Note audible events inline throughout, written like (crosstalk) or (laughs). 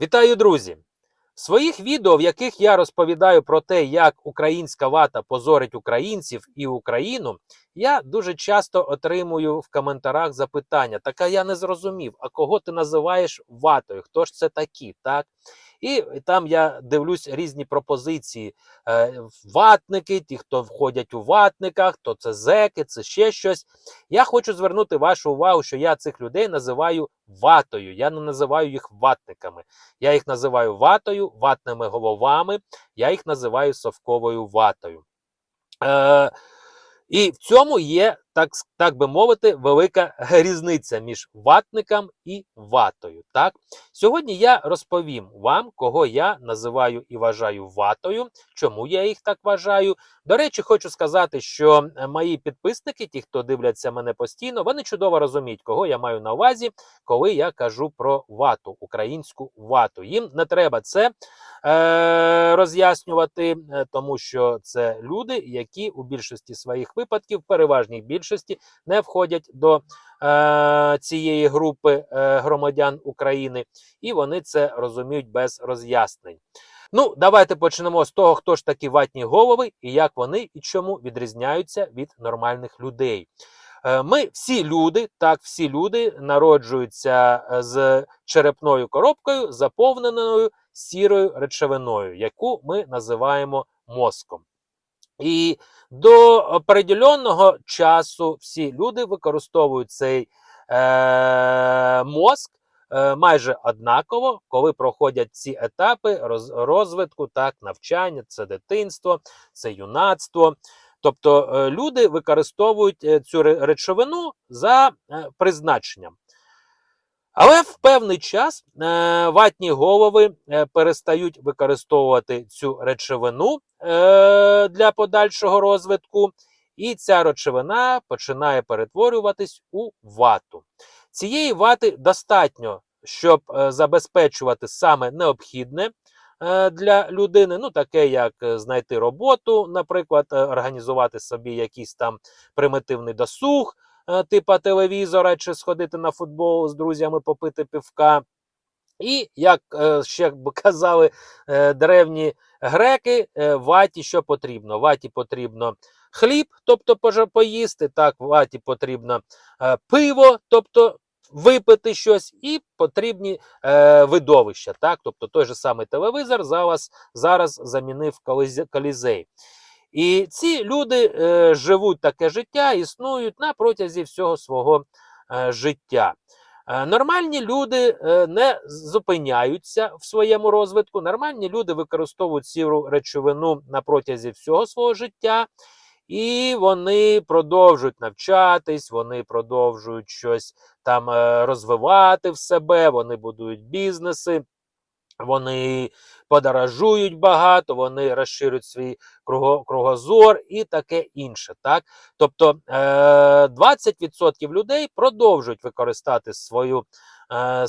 Вітаю, друзі! В своїх відео, в яких я розповідаю про те, як українська вата позорить українців і Україну, я дуже часто отримую в коментарях запитання: така я не зрозумів, а кого ти називаєш ватою? Хто ж це такі? так? І там я дивлюсь різні пропозиції. Е, ватники, ті, хто входять у ватниках, то це зеки, це ще щось. Я хочу звернути вашу увагу, що я цих людей називаю ватою. Я не називаю їх ватниками. Я їх називаю ватою, ватними головами, я їх називаю совковою ватою. Е, і в цьому є, так, так би мовити, велика різниця між ватником і ватою. Так? Сьогодні я розповім вам, кого я називаю і вважаю ватою, чому я їх так вважаю. До речі, хочу сказати, що е, мої підписники, ті, хто дивляться мене постійно, вони чудово розуміють, кого я маю на увазі, коли я кажу про вату, українську вату. Їм не треба це е, роз'яснювати, е, тому що це люди, які у більшості своїх випадків, переважній більшості, не входять до е, цієї групи е, громадян України, і вони це розуміють без роз'яснень. Ну, давайте почнемо з того, хто ж такі ватні голови і як вони і чому відрізняються від нормальних людей. Е, Ми всі люди, так, всі люди народжуються е, з черепною коробкою, заповненою сірою речовиною, яку ми називаємо мозком. І до определенного часу всі люди використовують цей е, мозк е, майже однаково, коли проходять ці етапи роз, розвитку, так, навчання, це дитинство, це юнацтво. Тобто е, люди використовують е, цю речовину за е, призначенням. Але в певний час е, ватні голови е, перестають використовувати цю речовину е, для подальшого розвитку, і ця речовина починає перетворюватись у вату. Цієї вати достатньо, щоб забезпечувати саме необхідне для людини, ну таке як знайти роботу, наприклад, організувати собі якийсь там примітивний досуг, типа телевізора, чи сходити на футбол з друзями, попити пивка. І як е, ще казали е, древні греки, е, ваті що потрібно? Ваті потрібно хліб, тобто поїсти, так, ваті потрібно е, пиво, тобто випити щось, і потрібні е, видовища. Так? Тобто той же самий телевізор зараз, зараз замінив колізей. І ці люди е, живуть таке життя, існують на протязі всього свого е, життя. Е, Нормальні люди е, не зупиняються в своєму розвитку. Нормальні люди використовують сіру речовину на протязі всього свого життя, і вони продовжують навчатись, вони продовжують щось там е, розвивати в себе, вони будують бізнеси. Вони подорожують багато, вони розширюють свій кругозор і таке інше. Так? Тобто е, 20% людей продовжують використати свою е,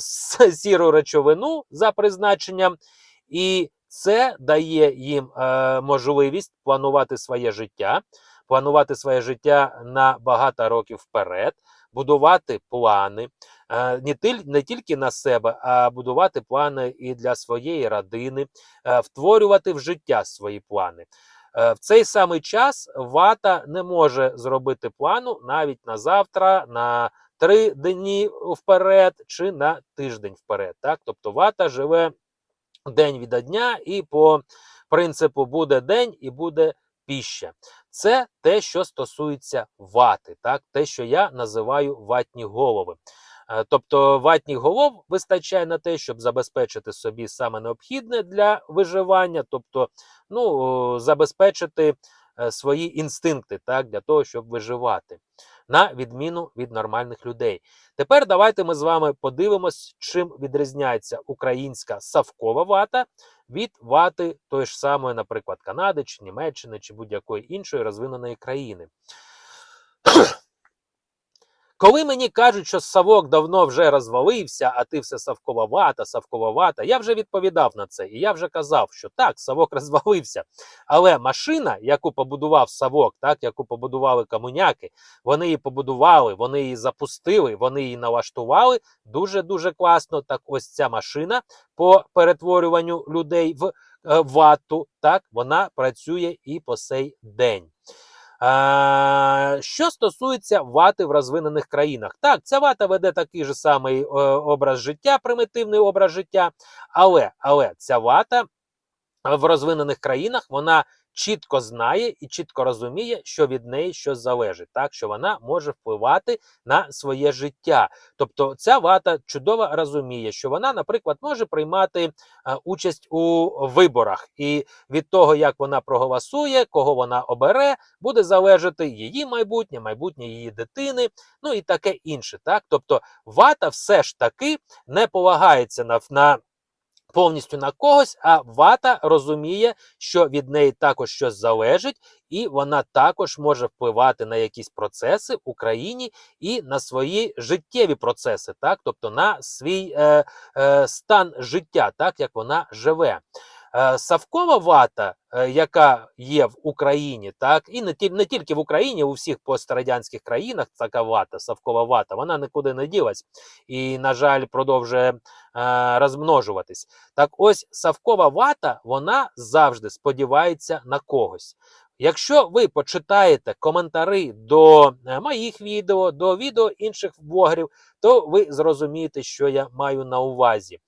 сіру речовину за призначенням, і це дає їм е, можливість планувати своє життя, планувати своє життя на багато років вперед, будувати плани е, не, тиль, не тільки на себе, а будувати плани і для своєї родини, е, втворювати в життя свої плани. Е, В цей самий час вата не може зробити плану навіть на завтра, на три дні вперед чи на тиждень вперед. Так? Тобто вата живе день від дня, і по принципу буде день і буде піща. Це те, що стосується вати, так? те, що я називаю ватні голови. Е, Тобто ватні голов вистачає на те, щоб забезпечити собі саме необхідне для виживання, тобто ну, забезпечити е, свої інстинкти так, для того, щоб виживати, на відміну від нормальних людей. Тепер давайте ми з вами подивимось, чим відрізняється українська савкова вата від вати тої ж самої, наприклад, Канади чи Німеччини чи будь-якої іншої розвиненої країни. Коли мені кажуть, що Савок давно вже розвалився, а ти все Савкова вата, Савкова вата, я вже відповідав на це. І я вже казав, що так, Савок (laughs) розвалився. Але машина, яку побудував Савок, так, яку побудували комуняки, вони її побудували, вони її запустили, вони її налаштували дуже-дуже класно. Так ось ця машина по перетворюванню людей в е, вату, так, вона працює і по сей день. Що стосується вати в розвинених країнах, так, ця вата веде такий же самий е, образ життя, примітивний образ життя, але, але ця вата в розвинених країнах вона чітко знає і чітко розуміє, що від неї щось залежить, так що вона може впливати на своє життя. Тобто ця вата чудово розуміє, що вона, наприклад, може приймати е, участь у виборах, і від того, як вона проголосує, кого вона обере, буде залежати її майбутнє, майбутнє її дитини, ну і таке інше. Так, тобто вата все ж таки не полагається на, на повністю на когось, а вата розуміє, що від неї також щось залежить, і вона також може впливати на якісь процеси в Україні і на свої життєві процеси, так, тобто на свій е, е, стан життя, так як вона живе. Е, Савкова вата, е, яка є в Україні, так і не не тільки в Україні, у всіх пострадянських країнах така вата, Савкова вата, вона нікуди не ділась і, на жаль, продовжує е, розмножуватись. Так ось Савкова вата, вона завжди сподівається на когось. Якщо ви почитаєте коментари до моїх відео, до відео інших блогерів, то ви зрозумієте, що я маю на увазі.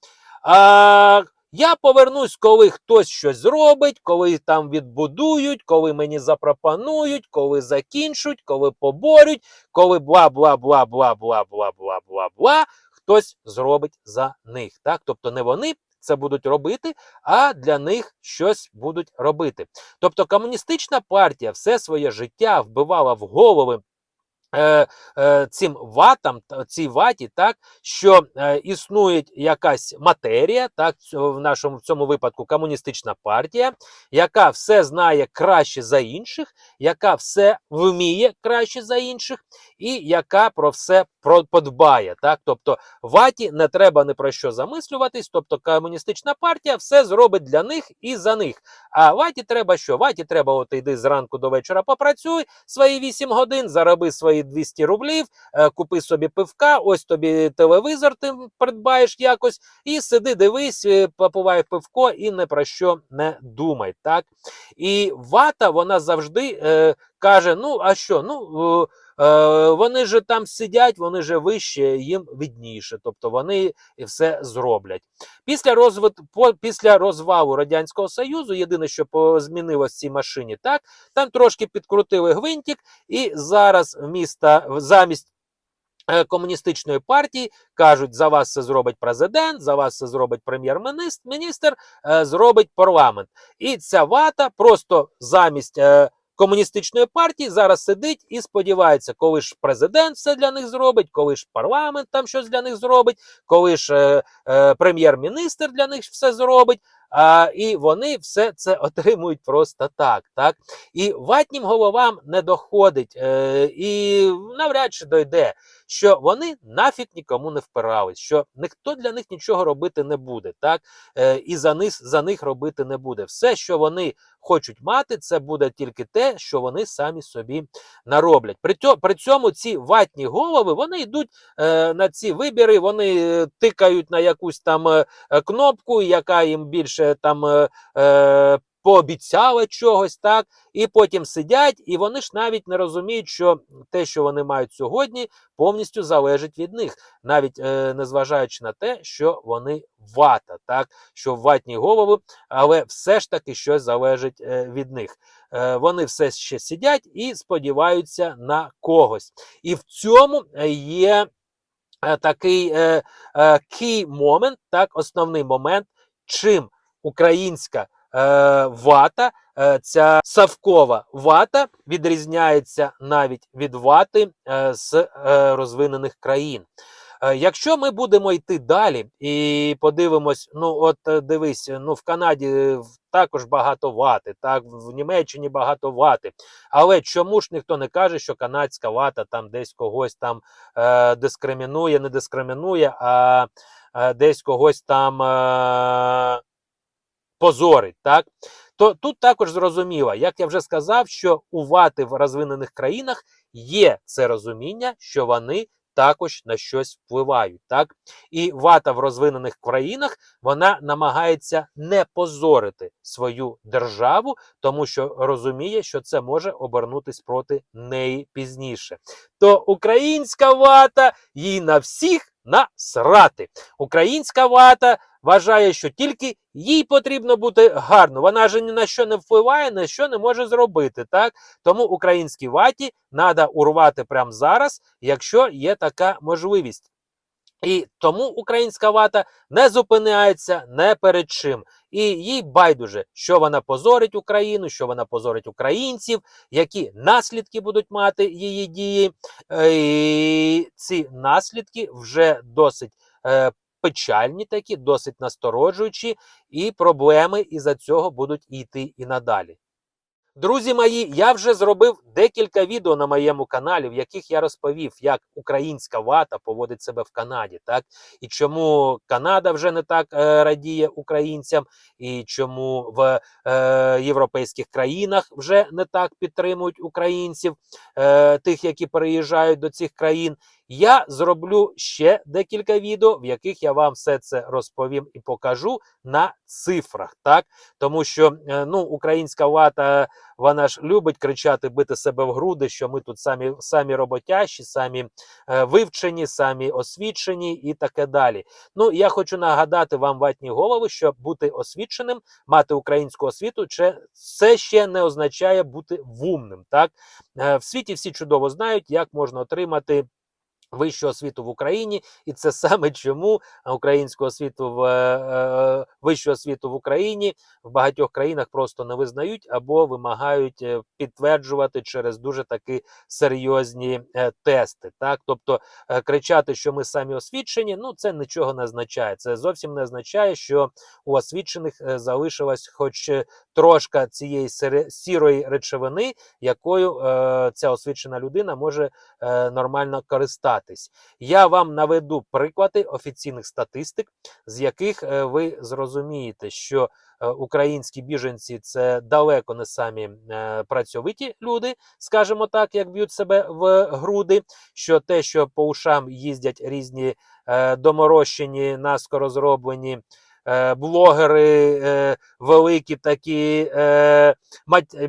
А, я повернусь, коли хтось щось зробить, коли там відбудують, коли мені запропонують, коли закінчуть, коли поборють, коли бла бла бла бла бла бла бла бла бла хтось зробить за них. Так? Тобто не вони це будуть робити, а для них щось будуть робити. Тобто комуністична партія все своє життя вбивала в голови. Е, е, цим ватам, цій ваті, так що е, існує якась матерія, так в нашому в цьому випадку комуністична партія, яка все знає краще за інших, яка все вміє краще за інших, і яка про все подбає. Так, тобто ваті не треба ні про що замислюватись. Тобто комуністична партія все зробить для них і за них. А ваті треба що? Ваті треба, от йди зранку до вечора попрацюй свої 8 годин, зароби свої 200 рублів, е, купи собі пивка, ось тобі телевізор ти придбаєш якось, і сиди, дивись, попувай попивай пивко і не про що не думай. Так? І вата вона завжди е, каже: ну, а що? Ну, е, е, вони ж там сидять, вони ж вище, їм відніше, тобто вони все зроблять. Після розвит, після розвалу Радянського Союзу, єдине, що змінилось в цій машині, так, там трошки підкрутили гвинтик, і зараз міста замість. е, Комуністичної партії кажуть, за вас це зробить президент, за вас це зробить прем'єр-міністр, міністр, е, зробить парламент. І ця вата просто замість е, комуністичної партії зараз сидить і сподівається, коли ж президент все для них зробить, коли ж парламент там щось для них зробить, коли ж е, е, прем'єр-міністр для них все зробить. А, і вони все це (laughs) отримують просто так. так? І ватнім головам не доходить, е, і навряд чи дойде, що вони нафіг нікому не впирались, що ніхто для них нічого робити не буде, так? Е, і за них, за них робити не буде. Все, що вони хочуть мати, це буде тільки те, що вони самі собі нароблять. При, цьому ці ватні голови вони йдуть е, на ці вибіри, вони е, тикають на якусь там кнопку, яка їм більше там пообіцяла чогось, так, і потім сидять, і вони ж навіть не розуміють, що те, що вони мають сьогодні, повністю залежить від них, навіть е, незважаючи на те, що вони вата, так, що ватні голови, але все ж таки щось залежить е, від них. Е, вони все ще сидять і сподіваються на когось. І в цьому е, є е, такий е, е, moment, так, основний момент, чим українська вата, е, ця савкова вата відрізняється навіть від вати е, з е, розвинених країн. Е, Якщо ми будемо йти далі і подивимось, ну от е, дивись, ну в Канаді е, також багато вати, так в Німеччині багато вати. Але чому ж ніхто не каже, що канадська вата там десь когось там е, дискримінує, не дискримінує, а е, десь когось там е, позорить, так? То тут також зрозуміло, як я вже сказав, що у вати в розвинених країнах є це розуміння, що вони також на щось впливають. Так? І вата в розвинених країнах вона намагається не позорити свою державу, тому що розуміє, що це може обернутись проти неї пізніше. То українська вата їй на всіх насрати. Українська вата вважає, що тільки їй потрібно бути гарно. Вона ж ні на що не впливає, на що не може зробити. Так? Тому українській ваті треба урвати прямо зараз, якщо є така можливість. І тому українська вата не зупиняється не перед чим. І їй байдуже, що вона позорить Україну, що вона позорить українців, які наслідки будуть мати її дії. Е, І ці наслідки вже досить е, печальні, такі, досить насторожуючі, і проблеми із-за цього будуть йти і надалі. Друзі мої, я вже зробив декілька відео на моєму каналі, в яких я розповів, як українська вата поводить себе в Канаді, так і чому Канада вже не так е, радіє українцям, і чому в е, європейських країнах вже не так підтримують українців, е, тих, які переїжджають до цих країн. Я зроблю ще декілька відео, в яких я вам все це розповім і покажу на цифрах, так тому що е, ну українська вата вона ж любить кричати, бити себе в груди, що ми тут самі самі роботящі, самі е, вивчені, самі освічені і таке далі. Ну я хочу нагадати вам, ватні голови, що бути освіченим, мати українську освіту, це, ще не означає бути вумним. Так Е, в світі всі чудово знають, як можна отримати. Вищу освіту в Україні, і це саме чому українську освіту в е, е, вищу освіту в Україні в багатьох країнах просто не визнають або вимагають е, підтверджувати через дуже такі серйозні е, тести. Так, тобто кричати, що ми самі освічені, ну це нічого не означає. Це зовсім не означає, що у освічених залишилось хоч трошка цієї сірої речовини, якою ця освічена людина може нормально користатись. Я вам наведу приклади офіційних статистик, з яких е, ви зрозумієте, що е, українські біженці це далеко не самі е, працьовиті люди, скажімо так, як б'ють себе в груди. Що те, що по ушам їздять різні доморощені, наскоро зроблені. Е, Блогери, е, великі такі е,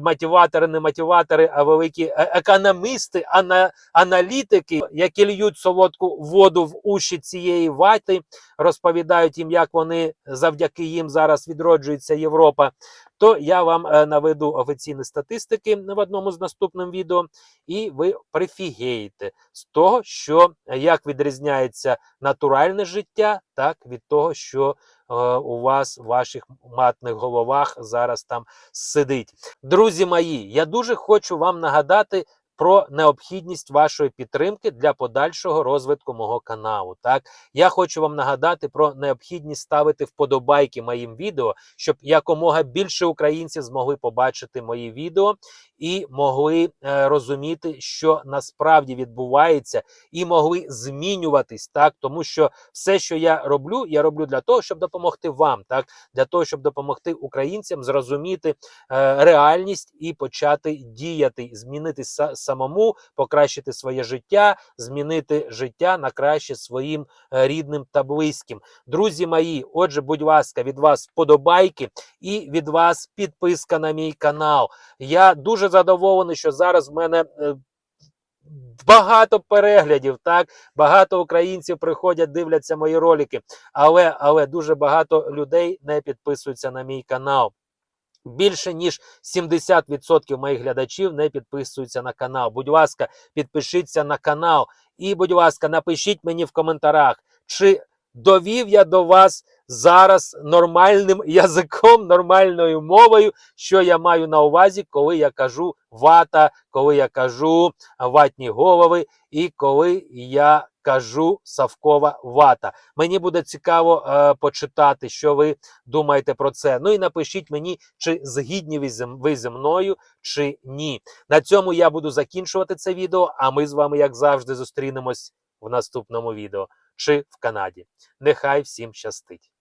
мотиватори, не мотиватори, а великі економісти, ана, аналітики, які льють солодку воду в уші цієї вати, розповідають їм, як вони завдяки їм зараз відроджується Європа. То я вам е, наведу офіційні статистики в одному з наступних відео, і ви прифігієте з того, що е, як відрізняється натуральне життя, так від того, що е, у вас в ваших матних головах зараз там сидить. Друзі мої, я дуже хочу вам нагадати про необхідність вашої підтримки для подальшого розвитку мого каналу. Так, я хочу вам нагадати про необхідність ставити вподобайки моїм відео, щоб якомога більше українців змогли побачити мої відео і могли е, розуміти, що насправді відбувається, і могли змінюватись, так тому що все, що я роблю, я роблю для того, щоб допомогти вам, так для того, щоб допомогти українцям зрозуміти е, реальність і почати діяти, змінити са- самому, покращити своє життя, змінити життя на краще своїм е, рідним та близьким. Друзі мої, отже, будь ласка, від вас вподобайки і від вас підписка на мій канал. Я дуже задоволений, що зараз в мене. е, Багато переглядів, так багато українців приходять, дивляться мої ролики, але але дуже багато людей не підписуються на мій канал. Більше ніж 70% моїх глядачів не підписуються на канал. Будь ласка, підпишіться на канал. І, будь ласка, напишіть мені в коментарях, чи довів я до вас зараз нормальним (laughs) язиком, нормальною мовою, що я маю на увазі, коли я кажу вата, коли я кажу ватні голови, і коли я кажу Савкова вата. Мені буде цікаво е, почитати, що ви думаєте про це. Ну і напишіть мені, чи згідні ви зі- ви зі мною, чи ні. На цьому я буду закінчувати це відео. А ми з вами, як завжди, зустрінемось в наступному відео чи в Канаді. Нехай всім щастить!